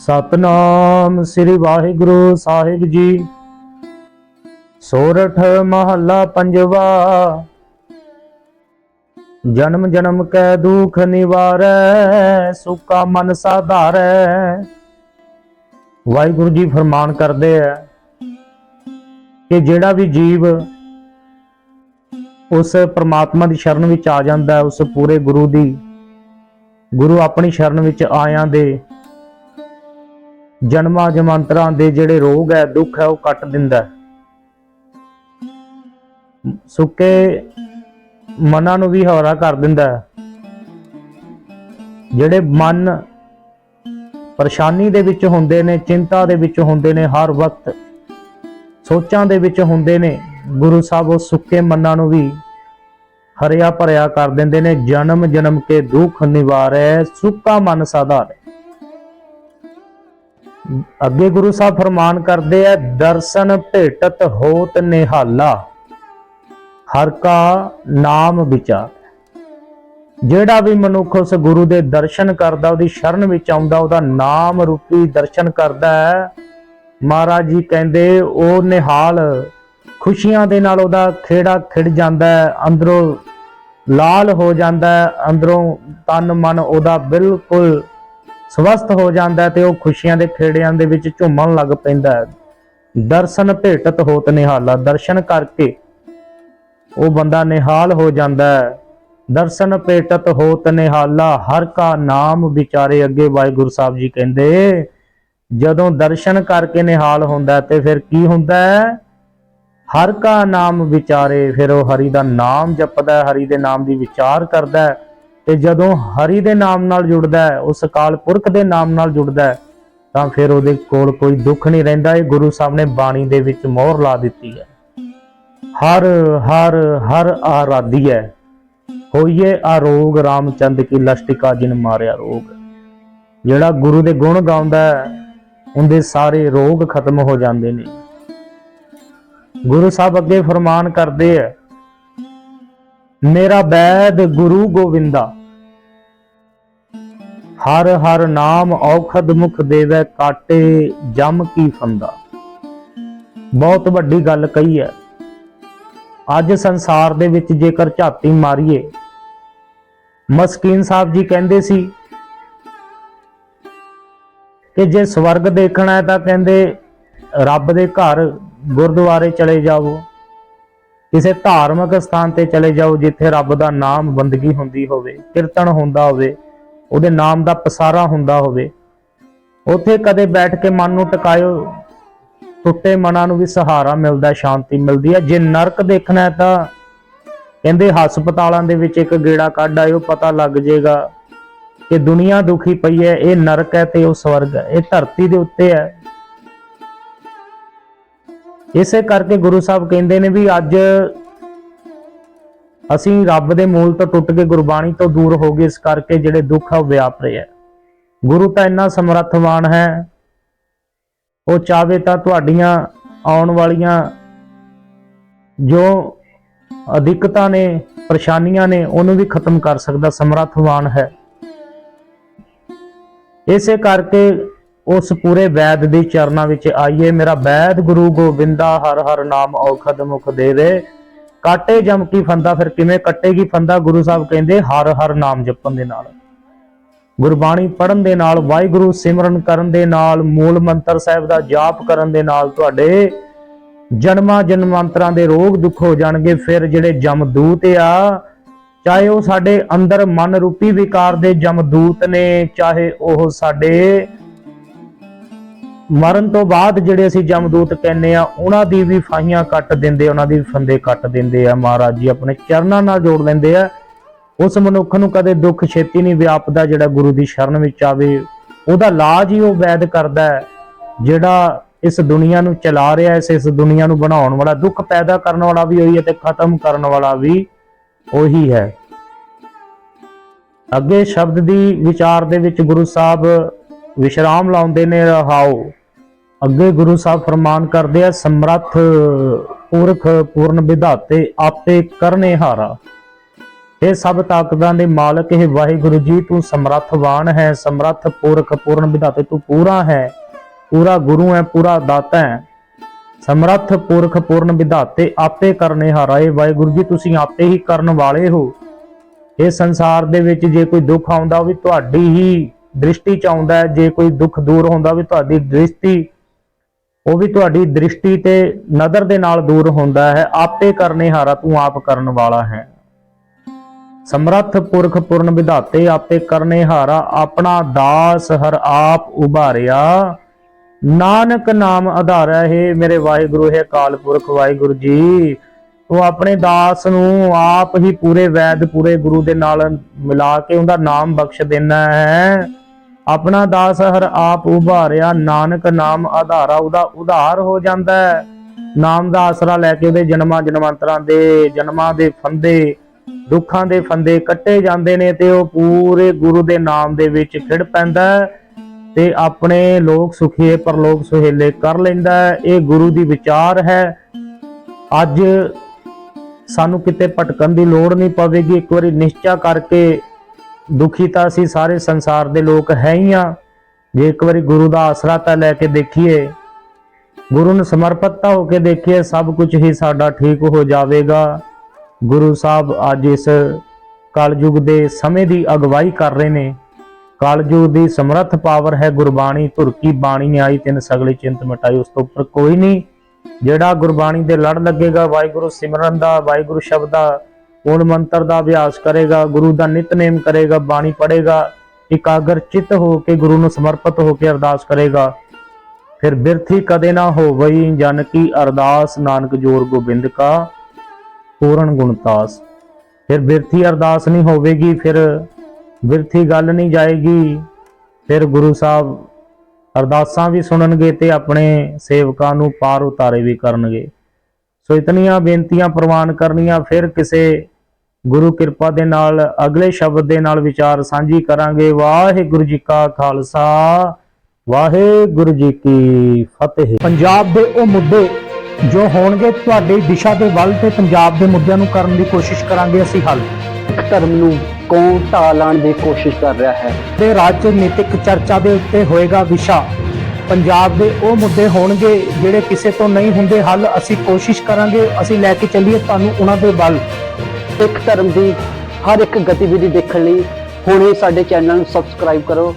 ਸਤਨਾਮ ਸ੍ਰੀ ਵਾਹਿਗੁਰੂ ਸਾਹਿਬ ਜੀ। ਸੋਰਠ ਮਹੱਲਾ ਪੰਜਵਾ। ਜਨਮ ਜਨਮ ਕੈ ਦੁਖ ਨਿਵਾਰੈ ਸੁਖਾ ਮਨ ਸਾਧਾਰੈ। ਵਾਹਿਗੁਰੂ ਜੀ ਫਰਮਾਨ ਕਰਦੇ ਆ ਕਿ ਜਿਹੜਾ ਵੀ ਜੀਵ ਉਸ ਪ੍ਰਮਾਤਮਾ ਦੀ ਸ਼ਰਨ ਵਿੱਚ ਆ ਜਾਂਦਾ, ਉਸ ਪੂਰੇ ਗੁਰੂ ਦੀ, ਗੁਰੂ ਆਪਣੀ ਸ਼ਰਨ ਵਿੱਚ ਆਇਆਂ ਦੇ ਜਨਮਾਂ ਜਮੰਤਰਾਂ ਦੇ ਜਿਹੜੇ ਰੋਗ ਹੈ, ਦੁੱਖ ਹੈ, ਉਹ ਕੱਟ ਦਿੰਦਾ ਸੁੱਕੇ ਮਨਾਂ ਨੂੰ ਵੀ ਹੌਰਾ ਕਰ ਦਿੰਦਾ ਜਿਹੜੇ ਮਨ ਪਰੇਸ਼ਾਨੀ ਦੇ ਵਿੱਚ ਹੁੰਦੇ ਨੇ, ਚਿੰਤਾ ਦੇ ਵਿੱਚ ਹੁੰਦੇ ਨੇ, ਹਰ ਵਕਤ ਸੋਚਾਂ ਦੇ ਵਿੱਚ ਹੁੰਦੇ ਨੇ, ਗੁਰੂ ਸਾਹਿਬ ਉਹ ਸੁੱਕੇ ਮਨਾਂ ਨੂੰ ਵੀ ਹਰਿਆ ਭਰਿਆ ਕਰ ਦਿੰਦੇ ਨੇ, ਜਨਮ ਜਨਮ ਕੇ ਦੁੱਖ ਨਿਵਾਰੈ, ਸੁੱਕਾ ਮਨ ਸਾਧਾਰੈ ਅੱਗੇ ਗੁਰੂ ਸਾਹਿਬ ਫਰਮਾਨ ਕਰਦੇ ਆ, ਦਰਸ਼ਨ ਭੇਟਤ ਹੋਤ ਨਿਹਾਲਾ, ਹਰ ਕਾ ਨਾਮ ਵਿਚਾਰ। ਜਿਹੜਾ ਵੀ ਮਨੁੱਖ ਉਸ ਗੁਰੂ ਦੇ ਦਰਸ਼ਨ ਕਰਦਾ, ਉਹਦੀ ਸ਼ਰਨ ਵਿੱਚ ਆਉਂਦਾ, ਉਹਦਾ ਨਾਮ ਰੂਪੀ ਦਰਸ਼ਨ ਕਰਦਾ ਹੈ। ਮਹਾਰਾਜ ਜੀ ਕਹਿੰਦੇ, ਉਹ ਨਿਹਾਲ ਖੁਸ਼ੀਆਂ ਦੇ ਨਾਲ ਉਹਦਾ ਖੇੜਾ ਖਿੜ ਜਾਂਦਾ ਹੈ, ਅੰਦਰੋਂ ਲਾਲ ਹੋ ਜਾਂਦਾ ਹੈ, ਅੰਦਰੋਂ ਤਨ ਮਨ ਉਹਦਾ ਬਿਲਕੁਲ ਸਵਸਥ ਹੋ ਜਾਂਦਾ ਤੇ ਉਹ ਖੁਸ਼ੀਆਂ ਦੇ ਖੇੜਿਆਂ ਦੇ ਵਿੱਚ ਝੂਮਣ ਲੱਗ ਪੈਂਦਾ ਹੈ। ਦਰਸ਼ਨ ਭੇਟਤ ਹੋਤ ਨਿਹਾਲਾ। ਦਰਸ਼ਨ ਕਰਕੇ ਉਹ ਬੰਦਾ ਨਿਹਾਲ ਹੋ ਜਾਂਦਾ ਹੈ। ਦਰਸ਼ਨ ਭੇਟਤ ਹੋਤ ਨਿਹਾਲਾ। ਹਰ ਕਾ ਨਾਮ ਵਿਚਾਰੇ ਅੱਗੇ ਵਾਹਿਗੁਰੂ ਸਾਹਿਬ ਜੀ ਕਹਿੰਦੇ, ਜਦੋਂ ਦਰਸ਼ਨ ਕਰਕੇ ਨਿਹਾਲ ਹੁੰਦਾ ਤੇ ਫਿਰ ਕੀ ਹੁੰਦਾ ਹੈ? ਹਰ ਕਾ ਨਾਮ ਵਿਚਾਰੇ, ਫਿਰ ਉਹ ਹਰੀ ਦਾ ਨਾਮ ਜਪਦਾ ਹਰੀ ਦੇ ਨਾਮ ਦੀ ਵਿਚਾਰ ਕਰਦਾ ਹੈ। ਤੇ ਜਦੋਂ ਹਰੀ ਦੇ ਨਾਮ ਨਾਲ ਜੁੜਦਾ ਹੈ, ਉਸ ਅਕਾਲ ਪੁਰਖ ਦੇ ਨਾਮ ਨਾਲ ਜੁੜਦਾ ਹੈ, ਤਾਂ ਫਿਰ ਉਹਦੇ ਕੋਲ ਕੋਈ ਦੁੱਖ ਨਹੀਂ ਰਹਿੰਦਾ। ਇਹ ਗੁਰੂ ਸਾਹਿਬ ਨੇ ਬਾਣੀ ਦੇ ਵਿੱਚ ਮੋਹਰ ਲਾ ਦਿੱਤੀ ਹੈ। ਹਰ ਹਰ ਹਰ ਆਰਾਧੀ ਹੈ। ਹੋਈਏ ਆਰੋਗ ਰਾਮਚੰਦ ਕੀ ਲਸ਼ਟਿਕਾ ਜਿਨ ਮਾਰਿਆ ਰੋਗ। ਜਿਹੜਾ ਗੁਰੂ ਦੇ ਗੁਣ ਗਾਉਂਦਾ ਹੈ, ਉਹਦੇ ਸਾਰੇ ਰੋਗ ਖਤਮ ਹੋ ਜਾਂਦੇ ਨੇ। ਗੁਰੂ ਸਾਹਿਬ ਅੱਗੇ ਫਰਮਾਨ ਕਰਦੇ ਆ ਮੇਰਾ ਬੈਦ ਗੁਰੂ ਗੋਵਿੰਦਾ ਹਰ ਹਰ ਨਾਮ ਔਖਦ ਮੁਖ ਦੇਵੈ ਕਾਟੇ ਜਮ ਕੀ ਫੰਦਾ। ਬਹੁਤ ਵੱਡੀ ਗੱਲ ਕਹੀ ਹੈ। ਅੱਜ ਸੰਸਾਰ ਦੇ ਵਿੱਚ ਜੇਕਰ ਝਾਤੀ ਮਾਰੀਏ, ਮਸਕੀਨ ਸਾਹਿਬ ਜੀ ਕਹਿੰਦੇ ਸੀ ਕਿ ਜੇ ਸਵਰਗ ਦੇਖਣਾ ਹੈ ਤਾਂ ਕਹਿੰਦੇ ਰੱਬ ਦੇ ਘਰ ਗੁਰਦੁਆਰੇ ਚਲੇ ਜਾਵੋ, ਕਿਸੇ ਧਾਰਮਿਕ ਸਥਾਨ ਤੇ ਚਲੇ ਜਾਓ ਜਿੱਥੇ ਰੱਬ ਦਾ ਨਾਮ ਬੰਦਗੀ ਹੁੰਦੀ ਹੋਵੇ, ਕੀਰਤਨ ਹੁੰਦਾ ਹੋਵੇ ਉਹਦੇ ਨਾਮ ਦਾ ਪਸਾਰਾ ਹੁੰਦਾ ਹੋਵੇ, ਉੱਥੇ ਕਦੇ ਬੈਠ ਕੇ ਮਨ ਨੂੰ ਟਿਕਾਇਓ, ਟੁੱਟੇ ਮਨਾਂ ਨੂੰ ਵੀ ਸਹਾਰਾ ਮਿਲਦਾ, ਸ਼ਾਂਤੀ ਮਿਲਦੀ ਹੈ। ਜੇ ਨਰਕ ਦੇਖਣਾ ਹੈ ਤਾਂ ਕਹਿੰਦੇ ਹਸਪਤਾਲਾਂ ਦੇ ਵਿੱਚ ਇੱਕ ਗੇੜਾ ਕੱਢ ਆਇਓ, ਪਤਾ ਲੱਗ ਜਾਏਗਾ ਕਿ ਦੁਨੀਆ ਦੁਖੀ ਪਈ ਹੈ, ਇਹ ਨਰਕ ਹੈ ਤੇ ਉਹ ਸਵਰਗ ਹੈ, ਇਹ ਧਰਤੀ ਦੇ ਉੱਤੇ ਹੈ। ਇਸੇ ਕਰਕੇ ਗੁਰੂ ਸਾਹਿਬ ਕਹਿੰਦੇ ਨੇ ਵੀ ਅੱਜ ਅਸੀਂ ਰੱਬ ਦੇ ਮੂਲ ਤੋਂ ਟੁੱਟ ਕੇ ਗੁਰਬਾਣੀ ਤੋਂ ਦੂਰ ਹੋ ਗਏ, ਇਸ ਕਰਕੇ ਜਿਹੜੇ ਦੁੱਖ ਆ ਉਹ ਵਿਆਪ ਰਹੇ ਆ। ਗੁਰੂ ਤਾਂ ਇੰਨਾ ਸਮਰੱਥਵਾਨ ਹੈ, ਉਹ ਚਾਵੇ ਤਾਂ ਤੁਹਾਡੀਆਂ ਆਉਣ ਵਾਲੀਆਂ ਜੋ ਅਧਿਕਤਾ ਨੇ, ਪਰੇਸ਼ਾਨੀਆਂ ਨੇ, ਉਹਨੂੰ ਵੀ ਖਤਮ ਕਰ ਸਕਦਾ, ਸਮਰੱਥਵਾਨ ਹੈ। ਇਸੇ ਕਰਕੇ ਉਸ ਪੂਰੇ ਵੈਦ ਦੇ ਚਰਨਾਂ ਵਿੱਚ ਆਈਏ, ਮੇਰਾ ਵੈਦ ਗੁਰੂ ਗੋਬਿੰਦਾ ਹਰ ਹਰ ਨਾਮ ਔਖਦ ਮੁਖ ਦੇਵੇ। ਕਾਟੇ ਜਮ ਫੰਦਾ, ਫਿਰ ਕਿਵੇਂ ਕੱਟੇਗੀ ਫੰਦਾ? ਗੁਰੂ ਸਾਹਿਬ ਕਹਿੰਦੇ, ਹਰ ਹਰ ਨਾਮ ਜਪਣ ਦੇ ਨਾਲ। ਗੁਰਬਾਣੀ ਪੜਨ ਦੇ ਨਾਲ, ਵਾਹਿਗੁਰੂ ਸਿਮਰਨ ਕਰਨ ਦੇ ਨਾਲ, ਮੂਲ ਮੰਤਰ ਸਾਹਿਬ ਦਾ ਜਾਪ ਕਰਨ ਦੇ ਨਾਲ ਤੁਹਾਡੇ ਜਨਮਾਂ ਜਨਮਾਂਤਰਾਂ ਦੇ ਰੋਗ ਦੁੱਖ ਹੋ ਜਾਣਗੇ। ਫਿਰ ਜਿਹੜੇ ਜਮਦੂਤ ਆ, ਚਾਹੇ ਉਹ ਸਾਡੇ ਅੰਦਰ ਮਨ ਰੂਪੀ ਵਿਕਾਰ ਦੇ ਜਮਦੂਤ ਨੇ, ਚਾਹੇ ਉਹ ਸਾਡੇ ਮਰਨ ਤੋਂ ਬਾਅਦ ਜਿਹੜੇ ਅਸੀਂ ਜਮਦੂਤ ਕਹਿੰਨੇ ਆ, ਉਹਨਾਂ ਦੀ ਵੀ ਫਾਹੀਆਂ ਕੱਟ ਦਿੰਦੇ, ਉਹਨਾਂ ਦੀ ਫੰਦੇ ਕੱਟ ਦਿੰਦੇ ਆ। ਮਹਾਰਾਜ ਜੀ ਆਪਣੇ ਚਰਨਾਂ ਨਾਲ ਜੋੜ ਲੈਂਦੇ ਆ। ਉਸ ਮਨੁੱਖ ਨੂੰ ਕਦੇ ਦੁੱਖ ਛੇਤੀ ਨਹੀਂ ਵਿਆਪਦਾ, ਜਿਹੜਾ ਗੁਰੂ ਦੀ ਸ਼ਰਨ ਵਿੱਚ ਆਵੇ। ਉਹਦਾ ਲਾਜ ਹੀ ਉਹ ਵੈਦ ਕਰਦਾ ਹੈ, ਜਿਹੜਾ ਇਸ ਦੁਨੀਆ ਨੂੰ ਚਲਾ ਰਿਹਾ ਹੈ, ਇਸ ਦੁਨੀਆ ਨੂੰ ਬਣਾਉਣ ਵਾਲਾ, ਦੁੱਖ ਪੈਦਾ ਕਰਨ ਵਾਲਾ ਵੀ ਉਹੀ ਹੈ ਤੇ ਖਤਮ ਕਰਨ ਵਾਲਾ ਵੀ ਉਹੀ ਹੈ। ਅੱਗੇ ਸ਼ਬਦ ਦੀ ਵਿਚਾਰ ਦੇ ਵਿੱਚ ਗੁਰੂ ਸਾਹਿਬ ਵਿਸ਼ਰਾਮ ਲਾਉਂਦੇ ਨੇ ਰਹਾਓ ਅੱਗੇ ਗੁਰੂ ਸਾਹਿਬ ਫਰਮਾਨ ਕਰਦੇ ਆ, ਸਮਰੱਥ ਪੁਰਖ ਪੂਰਨ ਵਿਧਾਤੇ, ਆਪੇ ਕਰਨੇ ਹਾਰਾ। ਇਹ ਸਭ ਤਾਕਤਾਂ ਦੇ ਮਾਲਕ ਇਹ ਵਾਹਿਗੁਰੂ ਜੀ, ਤੂੰ ਸਮਰੱਥਵਾਨ ਹੈ, ਸਮਰੱਥ ਪੁਰਖ ਪੂਰਨ ਵਿਧਾਤੇ, ਤੂੰ ਪੂਰਾ ਹੈ, ਪੂਰਾ ਗੁਰੂ ਹੈ, ਪੂਰਾ ਦਾਤਾ ਹੈ। ਸਮਰੱਥ ਪੁਰਖ ਪੂਰਨ ਵਿਧਾਤੇ, ਆਪੇ ਕਰਨੇ ਹਾਰਾ। ਏ ਵਾਹਿਗੁਰੂ ਜੀ, ਤੁਸੀਂ ਆਪੇ ਹੀ ਕਰਨ ਵਾਲੇ ਹੋ। ਇਹ ਸੰਸਾਰ ਦੇ ਵਿੱਚ ਜੇ ਕੋਈ ਦੁੱਖ ਆਉਂਦਾ, ਉਹ ਵੀ ਤੁਹਾਡੀ ਹੀ ਦ੍ਰਿਸ਼ਟੀ ਚ ਆਉਂਦਾ ਜੇ ਕੋਈ ਦੁੱਖ ਦੂਰ ਹੁੰਦਾ ਵੀ ਤੁਹਾਡੀ ਦ੍ਰਿਸ਼ਟੀ ਉਹ ਵੀ ਤੁਹਾਡੀ ਦ੍ਰਿਸ਼ਟੀ ਤੇ ਨਜ਼ਰ ਦੇ ਨਾਲ ਦੂਰ ਹੁੰਦਾ ਹੈ। ਆਪੇ ਕਰਨੇ ਹਾਰਾ ਤੂੰ ਆਪ ਕਰਨ ਵਾਲਾ ਹੈ। ਸਮਰੱਥ ਪੁਰਖ ਪੂਰਨ ਵਿਧਾਤੇ, ਆਪੇ ਕਰਨੇ ਹਾਰਾ ਆਪਣਾ ਦਾਸ ਹਰ ਆਪ ਉਭਾਰਿਆ। ਨਾਨਕ ਨਾਮ ਆਧਾਰਾ ਹੈ ਮੇਰੇ ਵਾਹਿਗੁਰੂ, ਹੈ ਕਾਲ ਪੁਰਖ ਵਾਹਿਗੁਰੂ ਜੀ। ਉਹ ਆਪਣੇ ਦਾਸ ਨੂੰ ਆਪ ਹੀ ਪੂਰੇ ਵੈਦ, ਪੂਰੇ ਗੁਰੂ ਦੇ ਨਾਲ ਮਿਲਾ ਕੇ ਉਹਦਾ ਨਾਮ ਬਖਸ਼ ਦੇਣਾ ਹੈ। ਆਪਣਾ ਦਾਸ ਹਰ ਆਪ ਉਭਾਰਿਆ, ਨਾਨਕ ਨਾਮ ਆਧਾਰਾ ਉਹਦਾ ਉਧਾਰ ਹੋ ਜਾਂਦਾ ਹੈ। ਨਾਮ ਦਾ ਆਸਰਾ ਲੈ ਕੇ ਉਹਦੇ ਜਨਮਾਂ ਜਨਮਾਂਤਰਾਂ ਦੇ, ਜਨਮਾਂ ਦੇ ਫੰਦੇ, ਦੁੱਖਾਂ ਦੇ ਫੰਦੇ ਕੱਟੇ ਜਾਂਦੇ ਨੇ ਤੇ ਉਹ ਪੂਰੇ ਗੁਰੂ ਦੇ ਨਾਮ ਦੇ ਵਿੱਚ ਖਿੜ ਪੈਂਦਾ ਹੈ ਤੇ ਆਪਣੇ ਲੋਕ ਸੁਖੀਏ ਪਰਲੋਕ ਸੁਹੇਲੇ ਕਰ ਲੈਂਦਾ ਹੈ। ਇਹ ਗੁਰੂ ਦੀ ਵਿਚਾਰ ਹੈ। ਅੱਜ ਸਾਨੂੰ ਕਿਤੇ ਭਟਕਣ ਦੀ ਲੋੜ ਨਹੀਂ ਪਵੇਗੀ। ਇੱਕ ਵਾਰੀ ਨਿਸ਼ਚਾ ਕਰਕੇ ਦੁਖੀ ਤਾਂ ਅਸੀਂ ਸਾਰੇ ਸੰਸਾਰ ਦੇ ਲੋਕ ਹੈ ਹੀ ਆ ਜੇ ਇੱਕ ਵਾਰੀ ਗੁਰੂ ਦਾ ਆਸਰਾ ਤਾਂ ਲੈ ਕੇ ਦੇਖੀਏ, ਗੁਰੂ ਨੂੰ ਸਮਰਪਿਤ ਤਾਂ ਹੋ ਕੇ ਦੇਖੀਏ, ਸਭ ਕੁਝ ਹੀ ਸਾਡਾ ਠੀਕ ਹੋ ਜਾਵੇਗਾ। ਗੁਰੂ ਸਾਹਿਬ ਅੱਜ ਇਸ ਕਲਯੁਗ ਦੇ ਸਮੇਂ ਦੀ ਅਗਵਾਈ ਕਰ ਰਹੇ ਨੇ। ਕਲਯੁਗ ਦੀ ਸਮਰੱਥ ਪਾਵਰ ਹੈ ਗੁਰਬਾਣੀ ਧੁਰਕੀ ਬਾਣੀ ਆਈ ਤਿੰਨ ਸਗਲੀ ਚਿੰਤ ਮਟਾਈ, ਉਸ ਤੋਂ ਉੱਪਰ ਕੋਈ ਨਹੀਂ। ਜਿਹੜਾ ਗੁਰਬਾਣੀ ਦੇ ਲੜ ਲੱਗੇਗਾ, ਵਾਹਿਗੁਰੂ ਸਿਮਰਨ ਦਾ, ਵਾਹਿਗੁਰੂ ਸ਼ਬਦ ਦਾ ਪੂਰਨ ਮੰਤਰ ਦਾ ਅਭਿਆਸ ਕਰੇਗਾ, ਗੁਰੂ ਦਾ ਨਿਤਨੇਮ ਕਰੇਗਾ, ਬਾਣੀ ਪੜ੍ਹੇਗਾ, ਇਕਾਗਰ ਚਿੱਤ ਹੋ ਕੇ ਗੁਰੂ ਨੂੰ ਸਮਰਪਿਤ ਹੋ ਕੇ ਅਰਦਾਸ ਕਰੇਗਾ। ਫਿਰ ਬਿਰਥੀ ਕਦੇ ਨਾ ਹੋਵਈ, ਜਨ ਕੀ ਅਰਦਾਸ, ਨਾਨਕ ਜੋਰ ਗੋਬਿੰਦ ਕਾ ਪੂਰਨ ਗੁਣਤਾਸ ਫਿਰ ਬਿਰਥੀ ਅਰਦਾਸ ਨਹੀਂ ਹੋਵੇਗੀ, ਫਿਰ ਬਿਰਥੀ ਗੱਲ ਨਹੀਂ ਜਾਏਗੀ। ਫਿਰ ਗੁਰੂ ਸਾਹਿਬ ਅਰਦਾਸਾਂ ਵੀ ਸੁਣਨਗੇ ਤੇ ਆਪਣੇ ਸੇਵਕਾਂ ਨੂੰ ਪਾਰ ਉਤਾਰੇ ਵੀ ਕਰਨਗੇ। ਸੋ ਇਤਨੀਆਂ ਬੇਨਤੀਆਂ ਪ੍ਰਵਾਨ ਕਰਨੀਆਂ ਫਿਰ ਕਿਸੇ ਗੁਰੂ ਕਿਰਪਾ ਦੇ ਨਾਲ ਅਗਲੇ ਸ਼ਬਦ ਦੇ ਨਾਲ ਵਿਚਾਰ ਸਾਂਝੀ ਕਰਾਂਗੇ। ਵਾਹਿਗੁਰੂ ਜੀ ਕਾ ਖਾਲਸਾ ਵਾਹਿਗੁਰੂ ਜੀ ਕੀ ਫਤਿਹ। ਪੰਜਾਬ ਦੇ ਉਹ ਮੁੱਦੇ ਜੋ ਹੋਣਗੇ ਤੁਹਾਡੀ ਦਿਸ਼ਾ ਦੇ ਵੱਲ ਤੇ ਪੰਜਾਬ ਦੇ ਮੁੱਦਿਆਂ ਨੂੰ ਕਰਨ ਦੀ ਕੋਸ਼ਿਸ਼ ਕਰਾਂਗੇ ਅਸੀਂ ਹੱਲ। ਧਰਮ ਨੂੰ ਕੌਣ ਢਾਹ ਦੀ ਕੋਸ਼ਿਸ਼ ਕਰ ਰਿਹਾ ਹੈ? ਦੇ ਰਾਜਨੀਤਿਕ ਚਰਚਾ ਦੇ ਉੱਤੇ ਹੋਏਗਾ ਵਿਸ਼ਾ। ਪੰਜਾਬ ਦੇ ਉਹ ਮੁੱਦੇ ਹੋਣਗੇ ਜਿਹੜੇ ਕਿਸੇ ਤੋਂ ਨਹੀਂ ਹੁੰਦੇ ਹੱਲ, ਅਸੀਂ ਕੋਸ਼ਿਸ਼ ਕਰਾਂਗੇ, ਅਸੀਂ ਲੈ ਕੇ ਚੱਲੀਏ ਤੁਹਾਨੂੰ ਉਹਨਾਂ ਦੇ ਵੱਲ। ਸਿੱਖ ਧਰਮ ਦੀ ਹਰ ਇੱਕ ਗਤੀਵਿਧੀ ਦੇਖਣ ਲਈ ਹੁਣੇ ਸਾਡੇ ਚੈਨਲ ਨੂੰ ਸਬਸਕ੍ਰਾਈਬ ਕਰੋ।